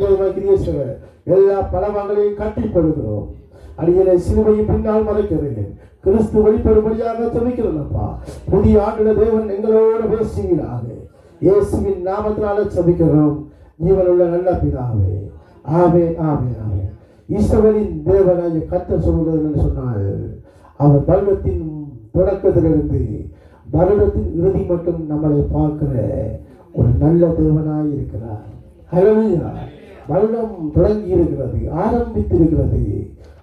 விரோதமாக எல்லா பலவங்களையும் கட்டி போடுகிறோம் அடியனை சிலுவையும் பின்னால் மறைக்கிறேன் கிறிஸ்து வெளிப்படும்படியாக செபிக்கிறேன்ப்பா புதிய ஆண்டுல தேவன் எங்களோட பேசுகிறார். இயேசுவின் நாமத்தினால சபிக்கிறோம் ஜீவனுள்ள நல்ல பிதாவே. ஆமே ஆமே ஆமே ஈஸ்வரின் தேவனாய கத்த சொல்கிறது என்று சொன்னால் அவர் பருவத்தின் தொடக்கத்திலிருந்து பருவத்தின் இறுதி மட்டும் நம்மளை பார்க்கிற ஒரு நல்ல தேவனாய் இருக்கிறார். ஹலோ வருடம் தொடங்கி இருக்கிறது ஆரம்பித்திருக்கிறது.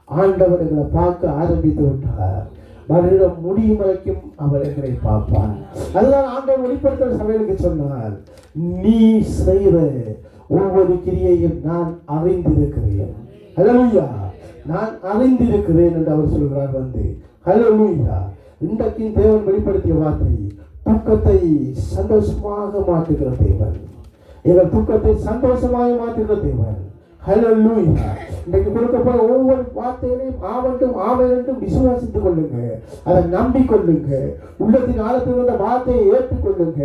ஆண்டவர் எங்களை பார்க்க ஆரம்பித்து விட்டார். வருடம் முடியும் வரைக்கும் அவர் எங்களை பார்ப்பார். அதுதான் ஆண்டவர் வெளிப்படுத்துகிற சபைகளுக்கு சொன்னார் நீ செய்கிற ஒவ்வொரு கிரியையும் நான் அறிந்திருக்கிறேன். ஹalleluya நான் அறிந்திருக்கிறேன் என்று அவர் சொல்கிறார் வந்து. ஹalleluya இன்றைக்கும் தேவன் வெளிப்படுத்திய வார்த்தை துக்கத்தை சந்தோஷமாக மாற்றுகிற தேவன். எங்கள் துக்கத்தை சந்தோஷமாக மாற்றுகிற தேவன். ஹalleluya இன்றைக்கு கொடுக்கப்பட்ட ஒவ்வொரு வார்த்தைகளையும் ஆவட்டும் ஆவல் என்றும் விசுவாசித்துக் கொள்ளுங்க. அதை நம்பிக்கொள்ளுங்க உள்ளத்தின் ஆழத்தில் வந்த வார்த்தையை ஏற்றுக்கொள்ளுங்க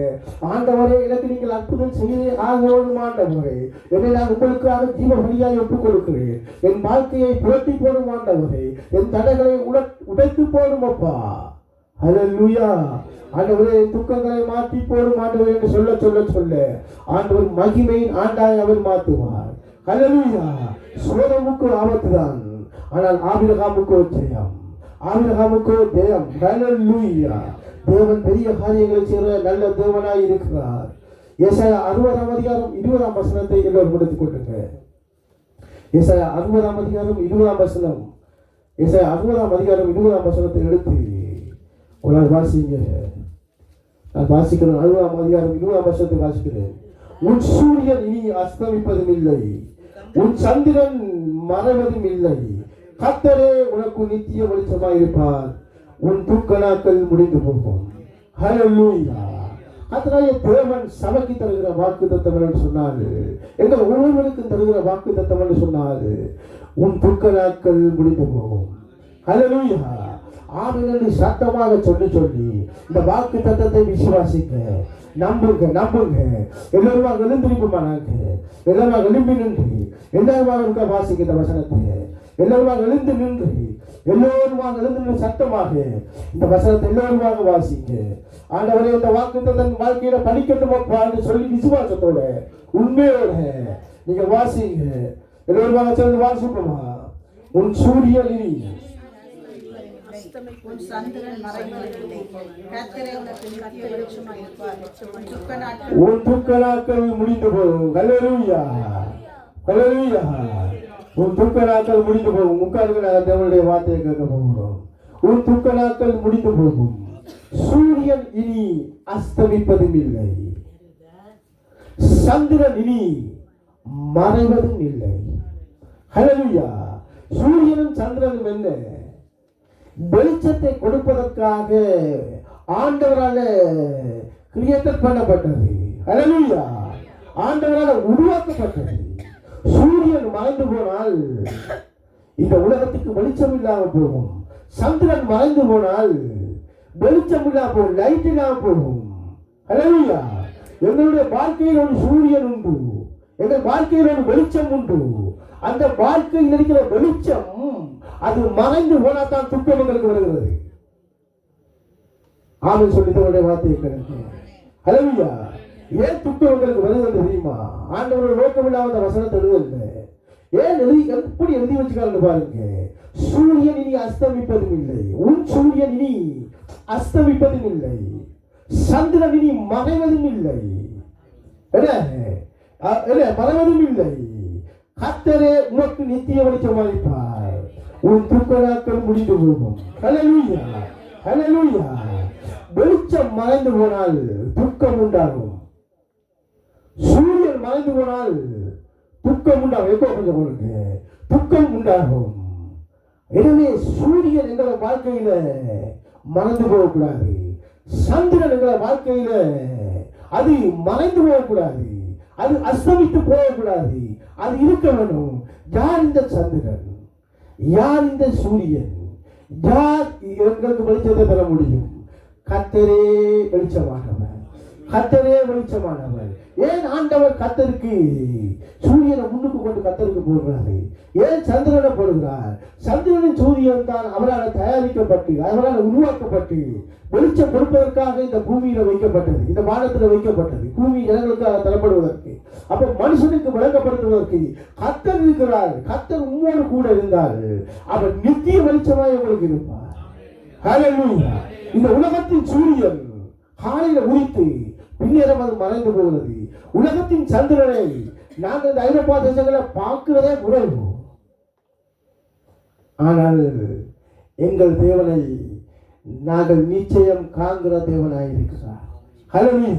ஆண்டவரே எனக்கு நீங்கள் அற்புதம் செய்ய ஆகணும் ஆண்டவரே. என்னை நான் உங்களுக்காக ஜீவ வழியாக ஒப்புக் கொடுக்கிறேன் என் வாழ்க்கையை புரட்டி போடும் ஆண்டவரே. என் தடைகளை உட உடைத்து போடும் அப்பா. ஹalleluya ஆண்டவரே துக்கங்களை மாற்றி போடும் ஆண்டவர் என்று சொல்ல சொல்ல சொல்ல. ஆண்டவர் மகிமையின் ஆண்டாய் அவர் மாற்றுவார். ஹalleluya சோதமுக்கு ஆபத்துதான். ஆனால் ஆபிரகாமுக்கோ ஜெயம். ஆபிரகாமுக்கோ ஜெயம் ஹalleluya தேவன் பெரிய காரியங்களை செய்கிற நல்ல தேவனாய் இருக்கிறார். ஏசாயா அறுபதாம் அதிகாரம் இருபதாம் வசனத்தை எல்லோரும் எடுத்துக் கொள்ளுங்க ஏசாயா அறுபதாம் அதிகாரம் இருபதாம் வசனம். ஏசாயா அறுபதாம் அதிகாரம் இருபதாம் வசனத்தை எடுத்து ஒரு வாசிங்க நான் வாசிக்கிறேன் அறுபதாம் அதிகாரம் இருபதாம் வருஷத்தை வாசிக்கிறேன் உன் சூரியன் இனி அஸ்தமிப்பதும் இல்லை உன் சந்திரன் மறைவதும் இல்லை கத்தரே உனக்கு நித்திய வெளிச்சமாக இருப்பார் உன் தூக்க முடிந்து போகும் ஹalleluya கத்தராய தேவன் சபைக்கு தருகிற வாக்கு தத்தவன் சொன்னாரு எங்கள் ஒவ்வொருவருக்கும் தருகிற வாக்கு தத்தவன் சொன்னாரு உன் துக்க நாட்கள் முடிந்து போகும் ஹலலூயா ஆமென் சத்தமாக சொல்லி சொல்லி இந்த வாக்கு தத்தத்தை விசுவாசிக்க நம்புங்க நம்புங்க. எல்லாருமா எழுந்திருக்குமா நாங்க? எல்லாருமா எழும்பி நின்று எல்லாருமா இருக்க வாசிக்கிற வசனத்தை. எல்லாருமா எழுந்து நின்று எல்லோருமா எழுந்து நின்று சத்தமாக இந்த வசனத்தை எல்லோருமாக வாசிங்க. ஆண்டவரே இந்த வாக்கு தத்தன் வாழ்க்கையில படிக்கட்டும் சொல்லி விசுவாசத்தோட உண்மையோட நீங்க வாசிங்க. எல்லோருமாக சேர்ந்து வாசிப்போமா? உன் சூரியன் இனி உன் சந்திரன் மறைவதில்லை கர்த்தரே உனக்கு நித்திய வெளிச்சமாய் இருப்பார் துக்க நாட்கள் உன் துக்க நாட்கள் முடிந்து போகும். உன் துக்க நாட்கள் முடிந்து போகும். உட்கார்ந்து நாங்கள் தேவனுடைய வார்த்தையை கேட்க போகிறோம். உன் துக்க நாட்கள் முடிந்து போகும். சூரியன் இனி அஸ்தமிப்பதும் இல்லை. சந்திரன் இனி மறைவதும் இல்லை. சூரியனும் சந்திரனும் என்ன? வெளிச்சத்தை கொடுப்பதற்காக ஆண்டவரால கிரியேட்டர் பண்ணப்பட்டது ஹalleluya ஆண்டவரால உருவாக்கப்பட்டது. சூரியன் மறைந்து போனால் இந்த உலகத்துக்கு வெளிச்சம் இல்லாமல் போகும். சந்திரன் மறைந்து போனால் வெளிச்சம் இல்லாம போகும். லைட் இல்லாமல் போகும். ஹalleluya எங்களுடைய வாழ்க்கையில் ஒரு சூரியன் உண்டு. எங்கள் வாழ்க்கையில் ஒரு வெளிச்சம் உண்டு. அந்த வாழ்க்கையில் இருக்கிற வெளிச்சம் அது மறைந்து போனா தான் துக்கம் எங்களுக்கு வருகிறது. ஆமை சொல்லி தன்னுடைய வார்த்தையை கிடைக்கும் அலவியா ஏன் துக்கம் எங்களுக்கு வருகிறது தெரியுமா? ஆண்டவரோட நோக்கம் இல்லாத வசனத்தை எழுதல ஏன் எழுதி எப்படி எழுதி வச்சுக்காங்க பாருங்க. சூரியன் இனி அஸ்தமிப்பதும் இல்லை. உன் சூரியன் இனி அஸ்தமிப்பதும் இல்லை. சந்திரன் இனி மறைவதும் இல்லை. அஹ், மறைவதும் இல்லை. கத்தரே உனக்கு நித்திய வெளிச்சமாயிருப்பார் உன் துக்க நாட்கள் முடிந்து போகும். ஹalleluya ஹalleluya வெளிச்சம் மறைந்து போனால் துக்கம் உண்டாகும். சூரியன் மறைந்து போனால் துக்கம் உண்டாகும். எப்போ கொஞ்சம் உங்களுக்கு துக்கம் உண்டாகும். எனவே சூரியன் எங்களை வாழ்க்கையில மறைந்து போகக்கூடாது. சந்திரன் எங்களை வாழ்க்கையில அது மறைந்து போகக்கூடாது. அது அஸ்தமித்து போகக்கூடாது. அது இருக்க வேணும். யார் இந்த சந்திரன்? யார் இந்த சூரியன்? யார் எங்களுக்கு வெளிச்சத்தை பெற முடியும்? கத்தரே வெளிச்சமானவர். கத்தரே வெளிச்சமானவர். ஏன் ஆண்டவர் கத்தருக்கு சூரியனை முன்னுக்கு கொண்டு கத்தருக்கு போடுறாரு? ஏன் சந்திரனை போடுகிறார்? சந்திரனின் சூரியன் தான் அவரால் தயாரிக்கப்பட்டு அவரால் உருவாக்கப்பட்டு வெளிச்சம் கொடுப்பதற்காக இந்த பூமியில வைக்கப்பட்டது இந்த வானத்துல வைக்கப்பட்டது பூமி ஜனங்களுக்காக தரப்படுவதற்கு அப்ப மனுஷனுக்கு விளக்கப்படுத்துவதற்கு கத்தர் இருக்கிறார். கத்தர் உண்மையோடு கூட இருந்தார் அவர் நித்திய வெளிச்சமாய் உங்களுக்கு இருப்பார். இந்த உலகத்தின் சூரியன் காலையில உரித்து பின்னேறம் அது மறைந்து போகிறது. உலகத்தின் சந்திரனை நாங்கள் இந்த ஐரோப்பா தேசங்களை பார்க்கிறதே குறைவு ஆனால் எங்கள் தேவனை நாங்கள் நிச்சயம் காண்கிற தேவனாய் இருக்கிறார் கத்தராய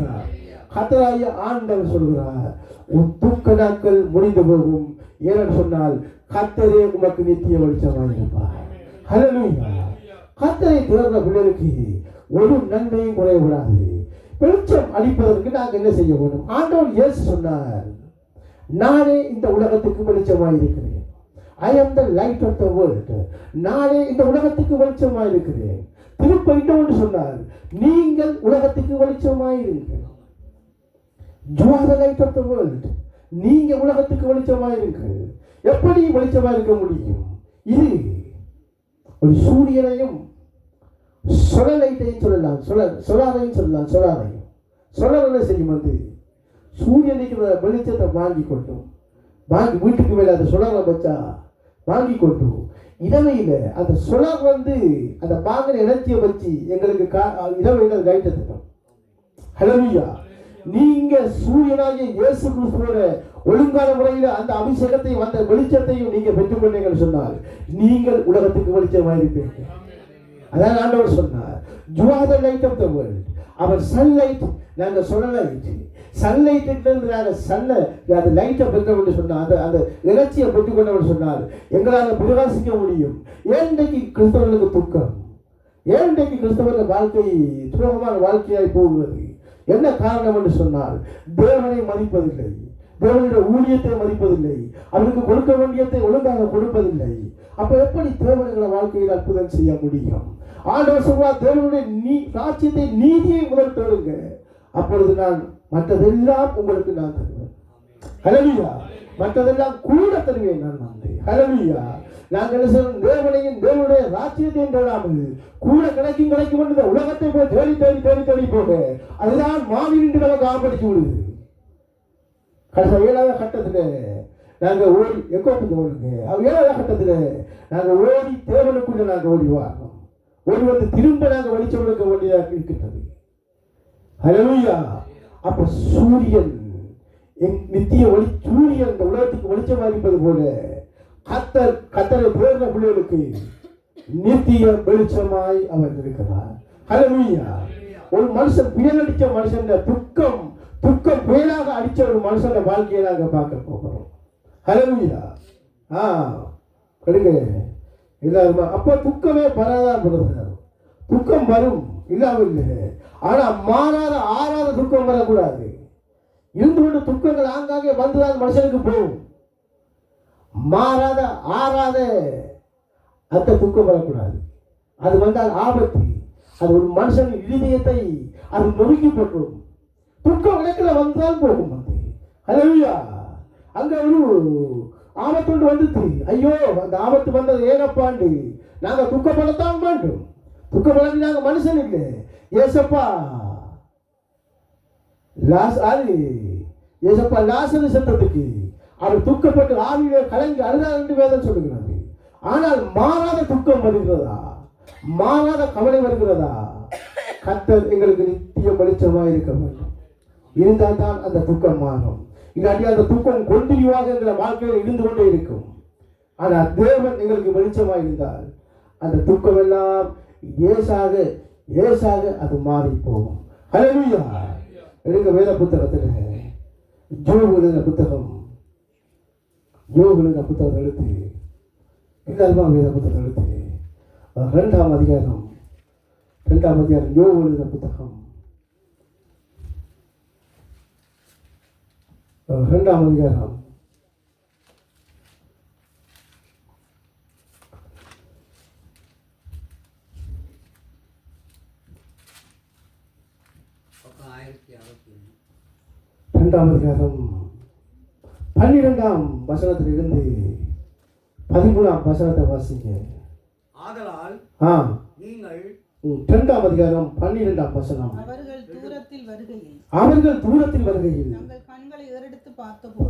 கத்தராகிய ஆண்டவர் சொல்கிறார் உன் துக்க நாட்கள் முடிந்து போகும். ஏன்னு சொன்னால் கத்தரே உமக்கு நித்திய வெளிச்சமாய் இருப்பார் கத்தரை தேர்ந்த பிள்ளைகளுக்கு ஒரு நன்மையும் குறையக்கூடாது. வெளிச்சம் அளிப்பதற்கு நாங்கள் என்ன செய்ய வேண்டும்? ஆண்டவர் இயேசு சொன்னார் நானே இந்த உலகத்துக்கு வெளிச்சமாக இருக்கிறேன். I am the light of the world நானே இந்த உலகத்துக்கு வெளிச்சமாக இருக்கிறேன். திருப்ப இன்னொன்று சொன்னார் நீங்கள் உலகத்துக்கு வெளிச்சமாக இருங்கள். You are the light of the world நீங்கள் உலகத்துக்கு வெளிச்சமாக இருங்கள். எப்படி வெளிச்சமாக இருக்க முடியும்? இது ஒரு சூரியனையும் சுழலைட்டையும் சொல்லலாம். சுழ சுழாதையும் சொல்லலாம். சுழாதையும் சுழல் செய்யும்போது செய்யும் வந்து சூரியனுக்கு வெளிச்சத்தை வாங்கி கொட்டும். வாங்கி வீட்டுக்கு மேலே அந்த சுழலை வச்சா வாங்கி கொட்டும். இரவையில் அந்த சுழல் வந்து அந்த வாங்கின இலச்சியை வச்சு எங்களுக்கு கா இரவையில் கைட்ட திட்டம் ஹலோயா நீங்க சூரியனாகிய இயேசு கிறிஸ்துவோட ஒழுங்கான முறையில் அந்த அபிஷேகத்தையும் அந்த வெளிச்சத்தையும் நீங்க பெற்றுக்கொண்டீங்கன்னு சொன்னால் நீங்கள் உலகத்துக்கு வெளிச்சமாக இருப்பீங்க அதான் ஆண்டவர் சொன்னார். You light of the world our sunlight நாங்கள் சொல்லலைட் சன்லைட்டிலிருந்து நாங்கள் சன்னை அது லைட்டை பெற்றவன் சொன்னார். அந்த அந்த இலட்சியை பெற்றுக்கொண்டவன் சொன்னார். எங்களால் பிரகாசிக்க முடியும். ஏன் இன்றைக்கு கிறிஸ்தவர்களுக்கு துக்கம்? ஏன் இன்றைக்கு கிறிஸ்தவர்கள் வாழ்க்கை துரோகமான வாழ்க்கையாய் போகிறது? என்ன காரணம் என்று சொன்னால் தேவனை மதிப்பதில்லை. தேவனுடைய ஊழியத்தை மதிப்பதில்லை. அவருக்கு கொடுக்க வேண்டியதை ஒழுங்காக கொடுப்பதில்லை. அப்போ எப்படி தேவனுடைய வாழ்க்கையில் அற்புதம் செய்ய முடியும்? ஆண்டவர் சொல்வார் தேவனுடைய நீ ராஜ்யத்தை நீதியை முதல் தேடுங்க அப்பொழுது நான் மற்றதெல்லாம் உங்களுக்கு நான் தருவேன். ஹலவியா மற்றதெல்லாம் கூட தருவேன் நான் வந்து ஹலவியா நாங்கள் என்ன சொல்றோம் தேவனையும் தேவனுடைய ராஜ்யத்தையும் தேடாமல் கூட கிடைக்கும் கிடைக்கும் இந்த உலகத்தை போய் தேடி தேடி தேடி தேடி போட்டு அதுதான் மாநில நமக்கு ஆபடிச்சு விடுது கடைசி ஏழாவது கட்டத்தில் நாங்கள் ஓடி எக்கோ ஓடுங்க. அவர் ஏழாவது கட்டத்தில் நாங்கள் ஓடி தேவனுக்குள்ள நாங்கள் ஓடி வாரோம். ஒருவருக்கு வந்து திரும்ப நாங்கள் வலிச்சு கொடுக்க வேண்டியதாக இருக்கின்றது. ஹலோயா அப்ப சூரியன் என் நித்திய ஒளி சூரியன் இந்த உலகத்துக்கு வெளிச்சமாக இருப்பது போல கத்தர் கத்தரை போகிற பிள்ளைகளுக்கு நித்திய வெளிச்சமாய் அவர் இருக்கிறார் ஹலோயா ஒரு மனுஷன் புயல் அடித்த மனுஷன் துக்கம் துக்கம் புயலாக அடித்த ஒரு மனுஷன் வாழ்க்கையை நாங்கள் பார்க்க போகிறோம். ஹலோயா ஆ கடுங்க இல்லாம அப்போ துக்கமே பராதான் படுறது துக்கம் வரும் இல்லாமல் ஆனால் ஆனா மாறாத ஆறாத துக்கம் வரக்கூடாது. இருந்து கொண்டு துக்கங்கள் ஆங்காங்கே வந்துதான் மனுஷனுக்கு போகும். மாறாத ஆறாத அந்த துக்கம் வரக்கூடாது. அது வந்தால் ஆபத்து. அது ஒரு மனுஷன் இதயத்தை அது நொறுக்கி போட்டுரும் துக்கம் விளக்கில் வந்தால் போகும் அது ஹalleluya ஒரு ஆபத்துண்டு வந்துச்சு. ஐயோ அந்த ஆபத்து வந்தது ஏனப்பாண்டு நாங்க துக்கப்படத்தான் வேண்டும். துக்கப்படாது நாங்கள் மனுஷன் இல்லை. ஏசப்பா லாஸ் ஆறு ஏசப்பா லாசனு சத்தத்துக்கு அவர் துக்கப்பட்டு ஆவியிலே கலங்கி அழுதார் என்று வேதம் சொல்லுகிறது. ஆனால் மாறாத துக்கம் வருகிறதா? மாறாத கவலை வருகிறதா? கத்தர் எங்களுக்கு நித்திய வெளிச்சமாக இருக்க வேண்டும். இருந்தால் தான் அந்த துக்கம் மாறும். இல்லாட்டி அந்த துக்கம் கொண்டினியூவாக எங்களை வாழ்க்கையில் இருந்து கொண்டே இருக்கும். ஆனால் தேவன் எங்களுக்கு வெளிச்சமாக இருந்தால் அந்த தூக்கம் எல்லாம் ஏசாக ஏசாக அது மாறி போகும் ஹalleluya எடுங்க வேத புத்தகத்தில். ஜோபு புத்தகம். ஜோபு புத்தகம் எழுத்து எல்லாருமா வேத புத்தகம் எழுத்து ரெண்டாம் அதிகாரம். ரெண்டாம் அதிகாரம் யோபு புத்தகம். ரெண்டாம் அதிகாரம். இரண்டாம் அதிகாரம். பன்னிரெண்டாம் வசனத்திலிருந்து பதிமூணாம் வசனத்தை வாசிங்க. ஆதலால் ஆ. நீங்கள் இரண்டாம் அதிகாரம் பன்னிரெண்டாம் வசனம். அவர்கள் தூரத்தில் வருகையில். அவர்கள் தூரத்தில் வருகையில்.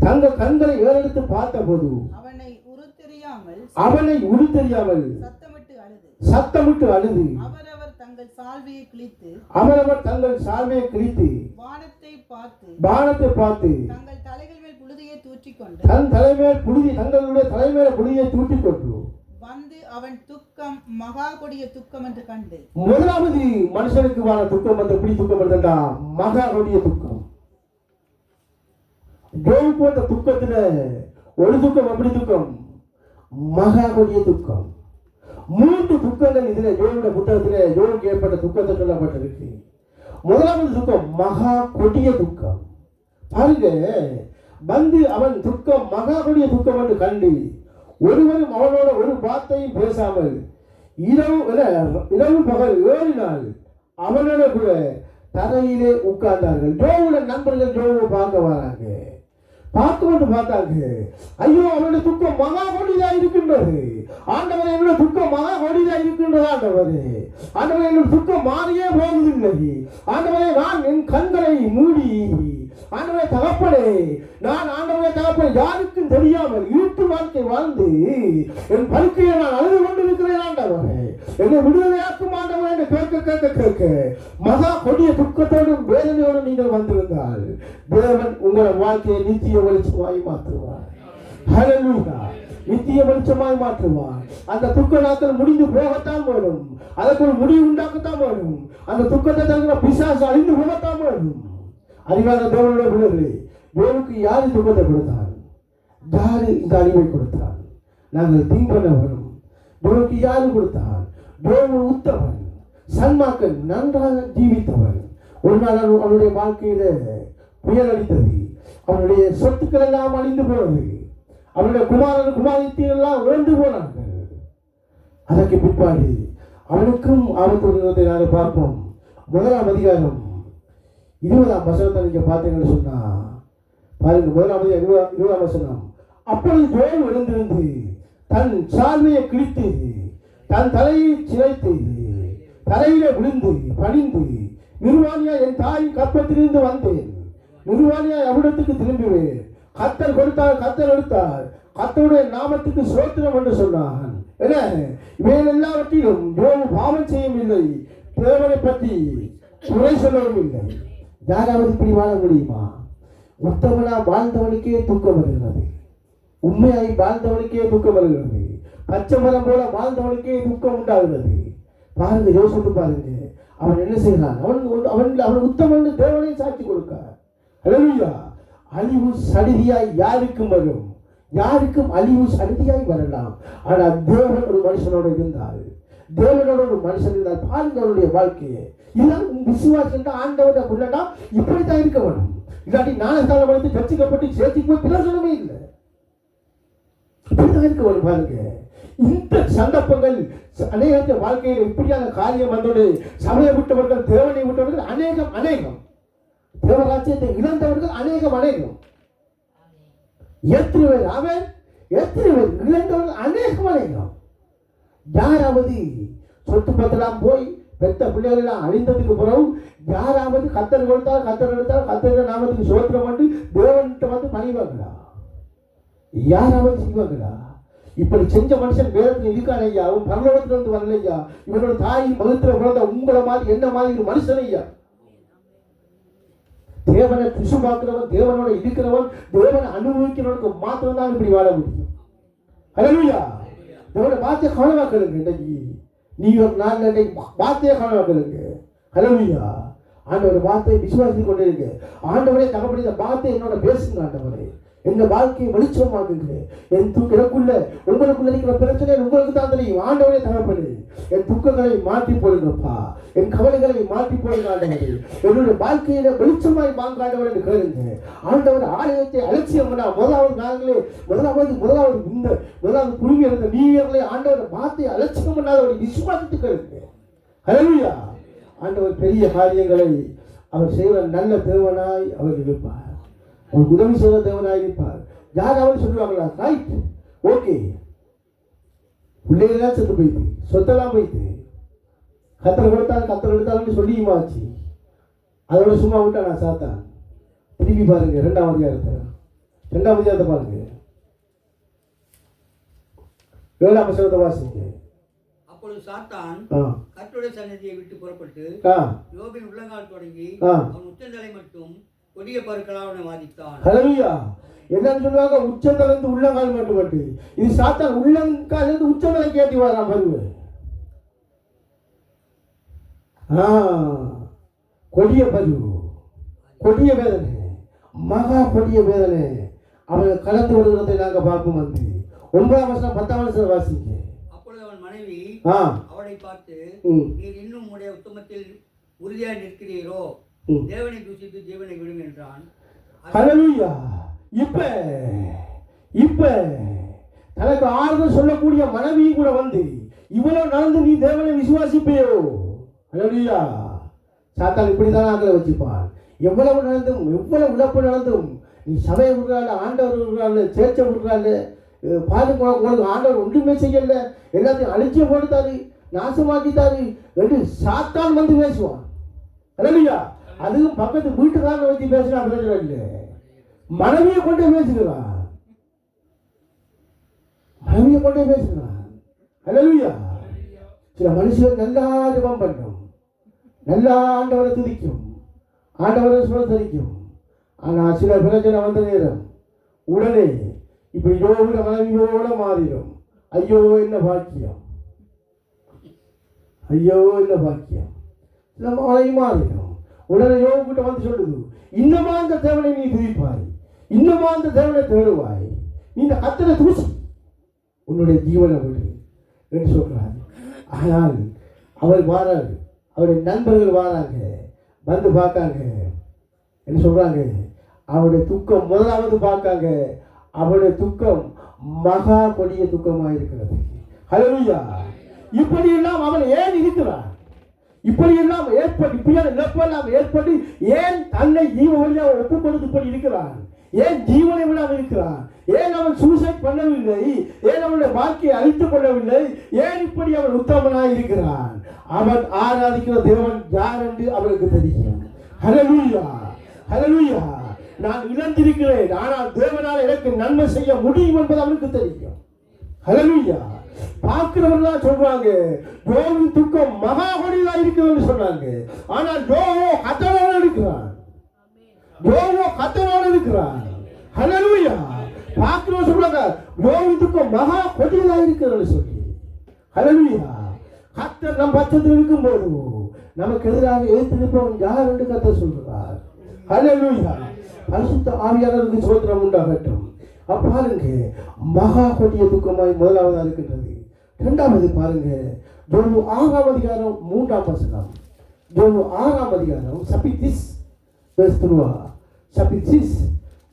தங்கள் கண்களை ஏறெடுத்து பார்த்தபோது அவனை உருத்தெரியாமல் அவனை உரு தெரியாமல் சத்தமிட்டு அழுது. சத்தமிட்டு அழுது. அவரவர் தங்கள் சால்வையை கிழித்து அவரவர் தங்கள் சார்பையை கிழித்து வானத்தை பார்த்து பானத்தை பார்த்து தங்கள் தலைகள் மேல் புழுதியை தூற்றிக்கொண்டு தன் தலைமையில் புழுதி தங்களுடைய தலைமையில புழுதியை தூட்டிக் கொண்டு வந்து அவன் துக்கம் மகா கொடிய துக்கம் என்று கண்டு முதலாவது மனுஷனுக்கு வாழ துக்கம் வந்து எப்படி துக்கம் வருதுண்டா மகா கொடிய துக்கம். ஜோவு போன்ற துக்கத்தில் ஒரு துக்கம் எப்படி துக்கம்? மகா கொடிய துக்கம். மூன்று துக்கங்கள் இதில் ஜோவுடைய புத்தகத்தில் ஜோவுக்கு ஏற்பட்ட துக்கத்தை சொல்லப்பட்டிருக்கு. முதலாவது துக்கம் மகா கொடிய துக்கம். பாருங்க வந்து அவன் துக்கம் மகா கொடிய துக்கம் என்று கண்டு ஒருவரும் அவனோட ஒரு வார்த்தையும் பேசாமல் இரவு இரவு பகல் ஏழு நாள் அவனோட கூட தரையிலே உட்கார்ந்தார்கள். ஜோவுல நண்பர்கள் ஜோவை பார்க்க வராங்க. பார்த்து கொண்டு பார்த்தாங்க ஐயோ அவருடைய துக்கம் மகா கொடிதா இருக்கின்றது. ஆண்டவர் என்னுடைய துக்கம் மகா கொடிதா இருக்கின்றது ஆண்டவர். ஆண்டவர் என்னுடைய துக்கம் மாறியே போவதில்லை. ஆண்டவரே நான் என் கண்களை மூடி ஆண்டவரே தகப்பனே நான் ஆண்டவரே தகப்பனே யாருக்கும் தெரியாமல் இருட்டு வாழ்க்கை வாழ்ந்து என் படுக்கையை நான் அழுது கொண்டிருக்கிறேன் ஆண்டவரே. என்னை விடுதலையாக்கும் ஆண்டவரே என்று கேட்க கேட்க கேட்க மகா கொடிய துக்கத்தோடும் வேதனையோடும் நீங்கள் வந்திருந்தால் தேவன் உங்கள் வாழ்க்கையை நித்திய வெளிச்சமாய் மாற்றுவார். ஹalleluya நித்திய வெளிச்சமாய் மாற்றுவார். அந்த துக்க நாட்கள் முடிந்து போகத்தான் வேணும் அதற்கு ஒரு முடிவு உண்டாக்கத்தான் வேணும் அந்த துக்கத்தை தருகிற பிசாசு அழிந்து போகத்தான் வேணும் அறிவான தேவனுடைய பிள்ளைகளே தேவனுக்கு யாரு துன்பத்தை கொடுத்தான் யார் இந்த அறிவை கொடுத்தான் நாங்கள் தீம்பன வரும் தேவனுக்கு யாரு கொடுத்தான் தேவன் உத்தவன் சன்மாக்கள் நன்றாக ஜீவித்தவன். ஒரு நாள் அவனுடைய வாழ்க்கையில புயல் அடித்தது. அவனுடைய சொத்துக்கள் எல்லாம் அழிந்து போனது. அவனுடைய குமாரன் குமாரத்திகள் எல்லாம் இழந்து போனார்கள். அதற்கு பிற்பாடு அவனுக்கும் ஆபத்து வருவதை நாங்கள் பார்ப்போம். முதலாம் அதிகாரம் இருபதாம் வசனத்தை நீங்கள் பார்த்தீங்கன்னு சொன்னா பாருங்க முதலாவது இருபதாம் இருபதாம் வசனம். அப்பொழுது ஜோல் எழுந்திருந்து தன் சால்வையை கிழித்து தன் தலையை சிறைத்து தலையில விழுந்து பணிந்து நிர்வாணியா என் தாயின் கற்பத்திலிருந்து வந்தேன். நிர்வாணியா அவிடத்துக்கு திரும்புவேன். கத்தர் கொடுத்தார் கத்தர் எடுத்தார். கத்தருடைய நாமத்துக்கு சோத்திரம் என்று சொன்னான். என்ன? இவைகள் எல்லாவற்றிலும் யோபு பாவம் செய்யவில்லை தேவனை பற்றி குறை சொல்லவும் இல்லை. யாராவது இப்படி வாழ முடியுமா? உத்தமனா வாழ்ந்தவனுக்கே தூக்கம் வருகிறது. உண்மையாய் வாழ்ந்தவனுக்கே துக்கம் வருகிறது. பச்சை மரம் போல வாழ்ந்தவனுக்கே துக்கம் உண்டாகிறது. பாருங்க யோசித்து பாருங்க. அவன் என்ன செய்கிறான்? அவன் அவன் அவன் உத்தமன் தேவனையும் சாட்சி கொடுக்க அல்லேலூயா அழிவு சடிதியாய் யாருக்கும் வரும்? யாருக்கும் அழிவு சடிதியாய் வரலாம். ஆனால் தேவன் ஒரு மனுஷனோட இருந்தால் தேவனோட மனுஷன் இருந்தால் பாருங்க அவருடைய வாழ்க்கையை இதுதான் விசுவாசம் தான் அப்படின்னா இப்படித்தான் இருக்க வேணும் இல்லாட்டி ஞானஸ்தானம் வளர்த்து கட்சிக்கப்பட்டு சேர்த்து போய் பிரயோஜனமே இல்லை. இப்படிதான் இருக்க வேணும் பாருங்க. இந்த சந்தர்ப்பங்கள் அநேக வாழ்க்கையில் இப்படியான காரியம் வந்தோடு சமயம் விட்டவர்கள் தேவனை விட்டவர்கள் அநேகம் அநேகம். தேவராஜ்யத்தை இழந்தவர்கள் அநேகம் அநேகம். எத்தனை பேர்? அவன் எத்தனை பேர்? இழந்தவர்கள் அநேகம் அநேகம். யாராவது சொத்து பத்தெல்லாம் போய் பெத்த பிள்ளைகளெல்லாம் அழிந்ததுக்கு பிறகு யாராவது கத்தர் கொடுத்தால் கத்தர் எடுத்தால் கத்தர் நாமத்துக்கு சோத்திரம் வந்து தேவன்கிட்ட வந்து பணிவாங்களா யாராவது செய்வாங்களா? இப்படி செஞ்ச மனுஷன் வேதத்தில் இருக்கான் ஐயா அவன் பரலோகத்துல இருந்து வரல ஐயா. இவனோட தாய் மகத்துல பிறந்த உங்களை மாதிரி என்ன மாதிரி ஒரு மனுஷன் ஐயா? தேவனை திசு பார்க்கிறவன் தேவனோட இருக்கிறவன் தேவனை அனுபவிக்கிறவனுக்கு மாத்திரம் தான் இப்படி வாழ முடியும். அழகுயா தேவனை வார்த்தையை கவனமாக்கலுங்க இன்னைக்கு. நீ ஒரு நாள் இன்னைக்கு வார்த்தையை கவனமாக்கலுங்க ஹalleluya ஆண்டவர் வார்த்தையை விசுவாசித்து கொண்டிருக்கு. ஆண்டவரே தகப்படி இந்த வார்த்தை என்னோட பேசுங்க ஆண்டவரே. எங்க வாழ்க்கையை வெளிச்சமாக்குங்க என் துக்க எனக்குள்ள உங்களுக்குள்ள இருக்கிற பிரச்சனை உங்களுக்கு தான் தெரியும். ஆண்டவரே தகப்படு என் துக்கங்களை மாற்றி போடுங்கப்பா. என் கவலைகளை மாற்றி போடுங்க ஆண்டவரே. என்னுடைய வாழ்க்கையில வெளிச்சமாய் வாங்க ஆண்டவர் என்று கேளுங்க ஆண்டவர் ஆலயத்தை அலட்சியம் பண்ணா முதலாவது நாங்களே முதலாவது முதலாவது இந்த முதலாவது குழுமி இருந்த நீங்களே ஆண்டவர் வார்த்தையை அலட்சியம் பண்ணாதவரை விசுவாசித்து கேளுங்க ஹalleluya ஆண்டவர் பெரிய காரியங்களை அவர் செய்வ நல்ல தேவனாய் அவர் இருப்பார். உங்களுக்கு உதவி செய்கிற தேவனாய் இருப்பார். யார் அவர் சொல்லுவாங்களா ரைட் ஓகே பிள்ளைகளாம் செத்து போயிட்டு சொத்தெல்லாம் போயிட்டு கத்தரை கொடுத்தாலும் கத்தரை எடுத்தாலும் சொல்லியுமாச்சு அதோட சும்மா விட்டா நான் சாத்தான்? திருப்பி பாருங்க ரெண்டாம் அதிகாரத்தை ரெண்டாம் அதிகாரத்தை பாருங்க. ஏழாம் வசனத்தை வாசிங்க. அப்பொழுது சாத்தான் ஆ. கர்த்தருடைய சன்னதியை விட்டு புறப்பட்டு யோபின் உள்ளங்கால் தொடங்கி. அவன் உச்சந்தலை மட்டும் கொடிய பருக்களால் அவனை வாதித்தான். ஹலலுயா என்னன்னு சொல்லுவாங்க உச்சந்தலேருந்து உள்ளங்கால் மட்டும் பட்டு இது சாத்தான் உள்ளங்காலிருந்து உச்சந்தலை கேட்டி வரான் பருவு ஆ கொடிய பருவு கொடிய வேதனை. மகா கொடிய வேதனை. அவன் கலந்து வருகிறதை நாங்க பார்ப்போம் வந்து. ஒன்பதாம் வருஷம் பத்தாம் வருஷம் வாசிங்க. அப்பொழுது அவன் மனைவி ஆ. அவனை பார்த்து நீர் இன்னும் உடைய உத்தமத்தில் உறுதியாய் நிற்கிறீரோ? தேவனை தூசித்து ஜீவனை விடும் என்றான். இப்ப இப்ப தனக்கு ஆறுதல் சொல்லக்கூடிய மனைவி கூட வந்து இவ்வளவு நடந்து நீ தேவனை விசுவாசிப்பையோ? ஹalleluya. சாத்தான் இப்படிதான் ஆக்களை வச்சுப்பான். எவ்வளவு நடந்தும் எவ்வளவு இழப்பு நடந்தும் நீ சபையை விடுறாள் ஆண்டவர் விடுறாள் சேர்ச்சை விடுறாள் பாருங்க உங்களுக்கு ஆண்டவர் ஒன்றுமே செய்யல எல்லாத்தையும் அழிச்சு போட்டுத்தாரு நாசமாக்கித்தாரு என்று சாத்தான் வந்து பேசுவான். ஹalleluya. அதுவும் பக்கத்து வீட்டுக்காரனை வச்சு பேசினா பிரச்சனை இல்லை மனைவியை கொண்டே பேசுகிறான் மனைவியை கொண்டே பேசுகிறான் ஹalleluya சில மனுஷன் நல்லா ஜபம் பண்ணும். நல்லா ஆண்டவரை துதிக்கும். ஆண்டவரை சுமத்தரிக்கும். ஆனால் சில பிரச்சனை வந்த நேரம் உடனே இப்ப விட மனைவியோட மாறிடும். ஐயோ என்ன பாக்கியம். ஐயோ என்ன பாக்கியம். நம்ம மனைவி மாறிடும். உடனே யோகிட்ட வந்து சொல்லுது இன்னமா அந்த தேவனை நீ துதிப்பாய் இன்னமா அந்த தேவனை தேடுவாய் நீ இந்த கத்தனை தூசி உன்னுடைய ஜீவனை விடு என்று சொல்றாரு. ஆனால் அவர் வாராரு அவருடைய நண்பர்கள் வாராங்க வந்து பார்க்காங்க என்ன சொல்றாங்க? அவருடைய துக்கம் முதலாவது பார்க்காங்க அவருடைய துக்கம் மகா கொடிய துக்கமாக இருக்கிறது ஹalleluya. இப்படியெல்லாம் அவன் ஏன் இருக்கிறான்? இப்படி எல்லாம் ஏற்பட்டு இப்படியான இழப்பெல்லாம் ஏற்பட்டு ஏன் தன்னை ஜீவ வழியாக ஒப்பு கொடுத்து இருக்கிறான் ஏன் ஜீவனை அவன் இருக்கிறான் ஏன் அவன் சூசைட் பண்ணவில்லை? ஏன் அவனுடைய வாழ்க்கையை அழித்துக் கொள்ளவில்லை? ஏன் இப்படி அவன் உத்தமனாய் இருக்கிறான்? அவன் ஆராதிக்கிற தேவன் யார் என்று அவனுக்கு தெரியும். ஹலலூயா ஹலலூயா நான் இழந்திருக்கிறேன். ஆனால் தேவனால் எனக்கு நன்மை செய்ய முடியும் என்பது அவனுக்கு தெரியும். ஹலலூயா பார்க்கிறவன் தான் சொல்றாங்க துக்கம் மகா இருக்கிறாங்க ஆனால் யோவோ கத்தனோடு இருக்கிறான் யோவோ கத்தனோடு இருக்கிறான் ஹalleluya பார்க்கிறோம் சொல்றாங்க யோவின் மகா கொடியதா இருக்கிறது சொல்லி. ஹalleluya கத்தர் நம் பட்சத்தில் இருக்கும்போது நமக்கு எதிராக எதிர்த்து யார் என்று கத்த சொல்கிறார் ஹalleluya பரிசுத்த ஆவியாளருக்கு சோத்திரம் உண்டாகட்டும். பாருங்க மகா கொடிய துக்கமாய் முதலாவதா இருக்கின்றது. இரண்டாவது பாருங்க ஆறாம் அதிகாரம் மூன்றாம் வசனம். ஆறாம் அதிகாரம் சபித்திஸ் பேசுவா சபித்திஸ்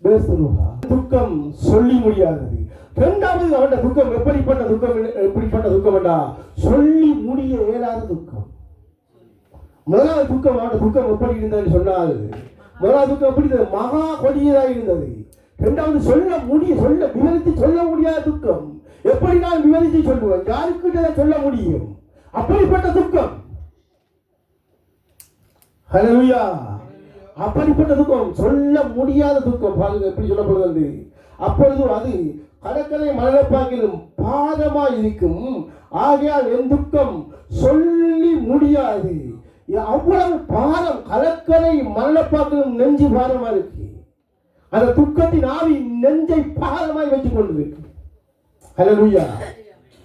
பேசுவா துக்கம் சொல்லி முடியாதது இரண்டாவது அவன் துக்கம் எப்படிப்பட்ட துக்கம் எப்படிப்பட்ட துக்கம் என்றா சொல்லி முடிய இயலாத துக்கம் முதலாவது துக்கம் அவன் துக்கம் எப்படி இருந்ததுன்னு சொன்னால் முதலாவது துக்கம் எப்படி இருந்தது மகா கொடியதாக இருந்தது இரண்டாவது சொல்ல முடிய சொல்ல விவரித்து சொல்ல முடியாத துக்கம் எப்படி நான் விவரித்து சொல்லுவேன் யாருக்கிட்ட சொல்ல முடியும் அப்படிப்பட்ட துக்கம் ஹalleluya. அப்படிப்பட்ட துக்கம் சொல்ல முடியாத துக்கம். பாருங்க எப்படி சொல்லப்படுகிறது அப்பொழுது அது கடற்கரை மலரப்பாக்கிலும் பாதமாய் இருக்கும் ஆகையால் என் துக்கம் சொல்லி முடியாது. அவ்வளவு பாரம் கடற்கரை மலரப்பாக்கிலும் நெஞ்சு பாரமா இருக்கு. அந்த துக்கத்தின் ஆவி நெஞ்சை பாரமாய் வச்சு கொண்டு இருக்கு ஹalleluya.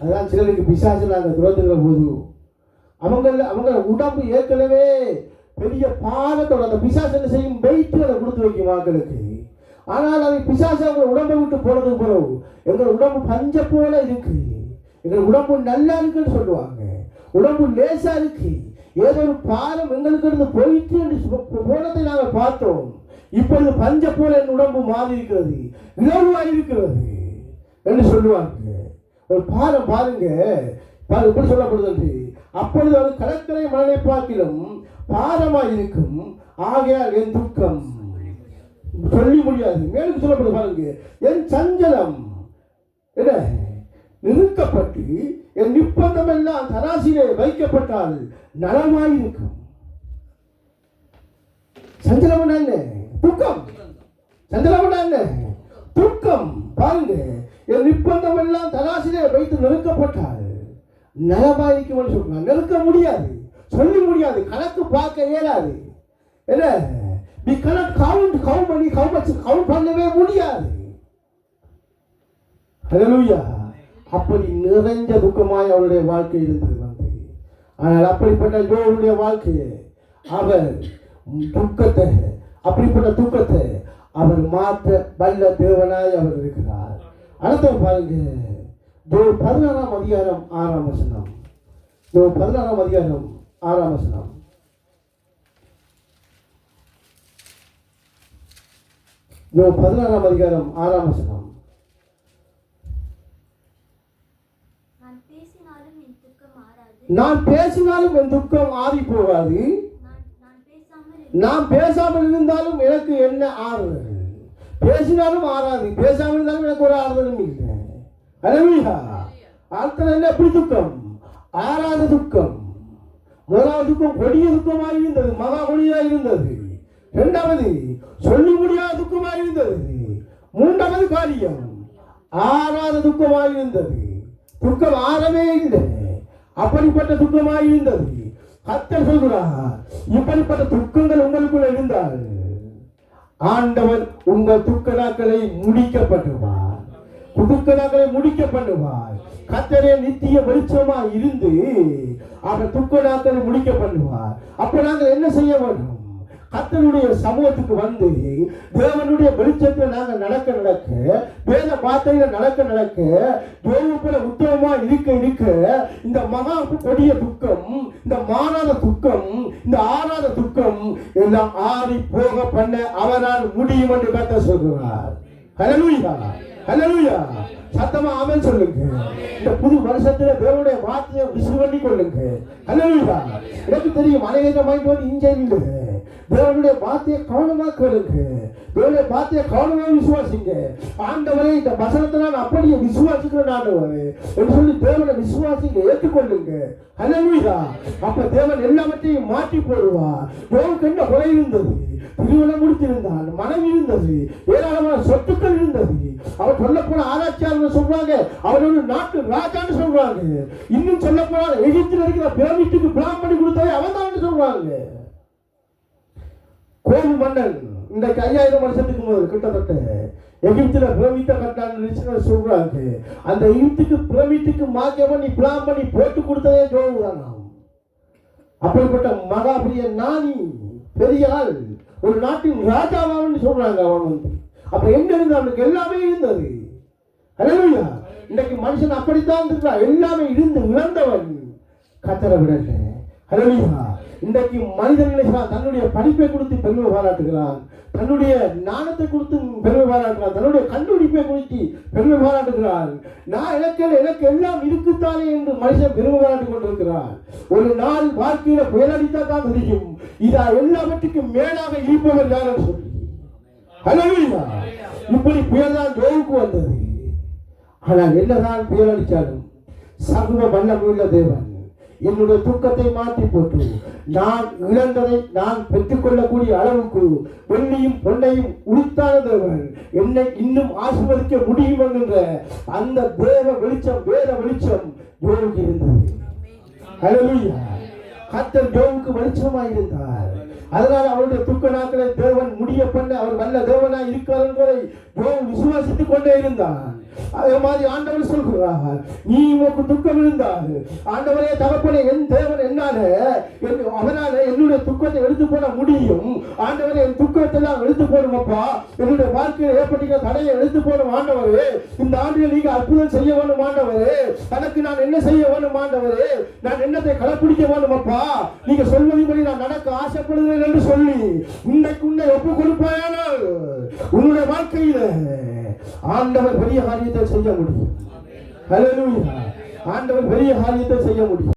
அதான் சிலருக்கு பிசாசு நாங்கள் துரத்துகிற போது அவங்க அவங்க உடம்பு ஏற்கனவே பெரிய பாரத்தோட அந்த பிசாசு என்ன செய்யும்? வெயிட்டுகளை கொடுத்து வைக்கும் மக்களுக்கு ஆனால் அதை பிசாசு அவங்க உடம்பை விட்டு போனதுக்கு பிறகு எங்கள் உடம்பு பஞ்ச போல இருக்கு. எங்கள் உடம்பு நல்லா இருக்குன்னு சொல்லுவாங்க. உடம்பு லேசா இருக்கு. ஏதோ ஒரு பாரம் எங்களுக்கு இருந்து போயிட்டு என்று போனதை நாங்கள் பார்த்தோம். இப்பொழுது பஞ்ச போல என் உடம்பு மாறி இருக்கிறது. இலகுவாய் இருக்கிறது என்று சொல்லுவாங்க. ஒரு பாரம் பாருங்க. பாரு எப்படி சொல்லப்படுது அப்பொழுது அது கடற்கரை மணலை பார்க்கிலும் பாரமாக இருக்கும் ஆகையால் என் துக்கம். சொல்லி முடியாது. மேலும் சொல்லப்படுது பாருங்க. என் சஞ்சலம். என்ன? நிறுத்தப்பட்டு என் நிப்பந்தம் எல்லாம் தராசிலே வைக்கப்பட்டால் நலமாயிருக்கும். சஞ்சலம் என்ன? துக்கம். சஞ்சலம் என்ன? துக்கம். பாருங்க. என் நிப்பந்தம் எல்லாம் தராசிலே வைத்து நிறுக்கப்பட்டால் நலமாயிருக்கும் சொல்றான். நெருக்க முடியாது. சொல்லி முடியாது. கணக்கு பார்க்க இயலாது. என்ன? நீ கணக்கு கவுண்ட் கவுண்ட் பண்ணி கவுண்ட் கவுண்ட் பண்ணவே முடியாது. ஹalleluya. அப்படி நிறைஞ்ச துக்கமாய் அவருடைய வாழ்க்கை இருந்தது ஆனால் அப்படிப்பட்ட ஜோவுடைய வாழ்க்கையை அவர் துக்கத்தை அப்படிப்பட்ட துக்கத்தை அவர் மாற்ற பல்ல தேவனாய் அவர் இருக்கிறார். அடுத்த பாருங்க. ஜோ பதினாறாம் அதிகாரம் ஆறாம் வசனம். ஜோ பதினாறாம் அதிகாரம் ஆறாம் வசனம். பதினாறாம் அதிகாரம் ஆறாம் வசனம். நான் பேசினாலும் என் துக்கம் ஆறாது நான் பேசினாலும் என் துக்கம் ஆறி போகாது. நான் பேசாமல் இருந்தாலும் எனக்கு என்ன ஆறுதல்? பேசினாலும் ஆறாது. பேசாமல் இருந்தாலும் எனக்கு ஒரு ஆறுதலும் இல்லை. அழவியா ஆட்கள் என்ன? எப்படி துக்கம்? ஆறாத துக்கம். முதலாவதுக்கும் கொடிய துக்கமாக இருந்தது மகா கொடியாக இருந்தது இரண்டாவது சொல்லி முடியாத துக்கமாக இருந்தது மூன்றாவது காரியம் ஆறாத துக்கமாக இருந்தது துக்கம் ஆறவே இல்லை. அப்படிப்பட்ட துக்கமாக இருந்தது கத்தர் சொல்கிறார் இப்படிப்பட்ட துக்கங்கள் உங்களுக்குள்ள இருந்தால் ஆண்டவர் உங்கள் துக்க நாட்களை முடிக்கப்பட்டுவார். துக்க முடிக்க பண்ணுவார் கத்தரே நித்திய வெளிச்சமா இருந்து அவர் துக்கடாக்களை முடிக்க பண்ணுவார் அப்ப நாங்கள் என்ன செய்ய வேண்டும்? கத்தனுடைய சமூகத்துக்கு வந்து தேவனுடைய வெளிச்சத்தில் நாங்கள் நடக்க நடக்க வேத வார்த்தையில நடக்க நடக்க தேவப்பட உத்தமமா இருக்க இருக்க இந்த மகா கொடிய துக்கம் இந்த மாறாத துக்கம் இந்த ஆறாத துக்கம் எல்லாம் ஆறி போக பண்ண அவரால் முடியும் என்று கத்த சொல்கிறார் ஹalleluya ஹalleluya சத்தமா ஆமன் சொல்லுங்க. இந்த புது வருஷத்துல தேவனுடைய வார்த்தையை விசுவ பண்ணி கொள்ளுங்க. ஹalleluya எனக்கு தெரியும் அநேக மைண்ட் வந்து இங்கே இல்லை தேவனுடைய வார்த்தையை கவனமாக கேளுங்க தேவனுடைய வார்த்தையை கவனமாக விசுவாசிங்க. ஆண்டவரே இந்த வசனத்தை நான் அப்படியே விசுவாசிக்கிறேன் ஆண்டவரே என்று சொல்லி தேவனை விசுவாசிங்க ஏற்றுக்கொள்ளுங்க. ஹalleluya அப்ப தேவன் எல்லாவற்றையும் மாற்றி போடுவா தேவனுக்கு என்ன குறை இருந்தது? திருமணம் முடித்திருந்தால் மனம் இருந்தது. ஏராளமான சொத்துக்கள் இருந்தது. அவர் சொல்ல போன ஆராய்ச்சியாளர்கள் சொல்றாங்க அவர் ஒரு நாட்டு ராஜான்னு சொல்றாங்க. இன்னும் சொல்ல போனால் எகிப்தில் இருக்கிற பிரமிட்டுக்கு பிளான் பண்ணி கொடுத்ததை அவன் தான் சொல்றாங்க. கோபு மன்னன் இன்றைக்கு ஐயாயிரம் வருஷத்துக்கு முதல் கிட்டத்தட்ட எகிப்தில் பிரமித்தை கட்டான்னு சொல்றாங்க. அந்த எகிப்துக்கு பிரமித்துக்கு மாக்கிய பண்ணி பிளான் பண்ணி போட்டு கொடுத்ததே ஜோபு தான் அப்படிப்பட்ட மகாபிரிய நாணி பெரிய ஆள் ஒரு நாட்டின் ராஜாவான்னு சொல்றாங்க அவன் வந்து. அப்ப எங்க இருந்து அவனுக்கு எல்லாமே இருந்தது? ஹalleluya. இன்னைக்கு மனுஷன் அப்படித்தான் இருக்கிறான். எல்லாமே இருந்து இழந்தவன் கத்தரை விடல ஹalleluya. இன்றைக்கு மனிதர்களை தன்னுடைய படிப்பை கொடுத்து பெருமை பாராட்டுகிறான். தன்னுடைய ஞானத்தை கொடுத்து பெருமை பாராட்டுகிறான். தன்னுடைய கண்டுபிடிப்பை குறித்து பெருமை பாராட்டுகிறான். நான் எனக்கு எனக்கு எல்லாம் இருக்குத்தானே என்று மனுஷன் பெருமை பாராட்டி கொண்டிருக்கிறான். ஒரு நாள் வாழ்க்கையில புயலடித்தா தான் தெரியும். இதா எல்லாவற்றுக்கும் மேலாக இருப்பவர் யாரும் சொல்லி. இப்படி புயல் தான் ஜோவுக்கு வந்தது. ஆனால் என்னதான் புயல் அடித்தாலும் சர்வ வல்லமுள்ள தேவன். என்னுடைய துக்கத்தை மாற்றி போட்டு நான் இழந்ததை நான் பெற்றுக்கொள்ளக்கூடிய அளவுக்கு வெள்ளியும் பொன்னையும் உடுத்தான தேவன். என்னை இன்னும் ஆசிர்வதிக்க முடியும் என்கின்ற அந்த தேவ வெளிச்சம் வேத வெளிச்சம் யோவுக்கு இருந்தது ஹalleluya கர்த்தர் யோவுக்கு வெளிச்சமாய் இருந்தார் அதனால் அவருடைய துக்க நாட்களை தேவன் முடிய பண்ண அவர் வல்ல தேவனா இருக்கிறார் என்பதை யோவு விசுவாசித்துக் கொண்டே இருந்தான் அதே மாதிரி ஆண்டவர் சொல்கிறார் நீ உனக்கு துக்கம் இருந்தால் ஆண்டவரே தகப்பனே என் தேவன் என்னால என் அவனால என்னுடைய துக்கத்தை எடுத்து போட முடியும். ஆண்டவரே என் துக்கத்தை எல்லாம் எடுத்து போடுமப்பா என்னுடைய வாழ்க்கையில் ஏற்பட்டிருக்க தடையை எடுத்து போடும் ஆண்டவரே. இந்த ஆண்டில் நீங்க அற்புதம் செய்ய வேணும் ஆண்டவரே. தனக்கு நான் என்ன செய்ய வேணும் ஆண்டவரே. நான் என்னத்தை கடைப்பிடிக்க வேணுமப்பா நீங்க சொல்வதின்படி நான் நடக்க ஆசைப்படுகிறேன் என்று சொல்லி உன்னைக்கு உன்னை ஒப்பு கொடுப்பாயானால் உன்னுடைய வாழ்க்கையில ஆண்டவர் பெரிய காரியத்தை செய்ய முடியும். ஆண்டவர் பெரிய காரியத்தை செய்ய முடியும்.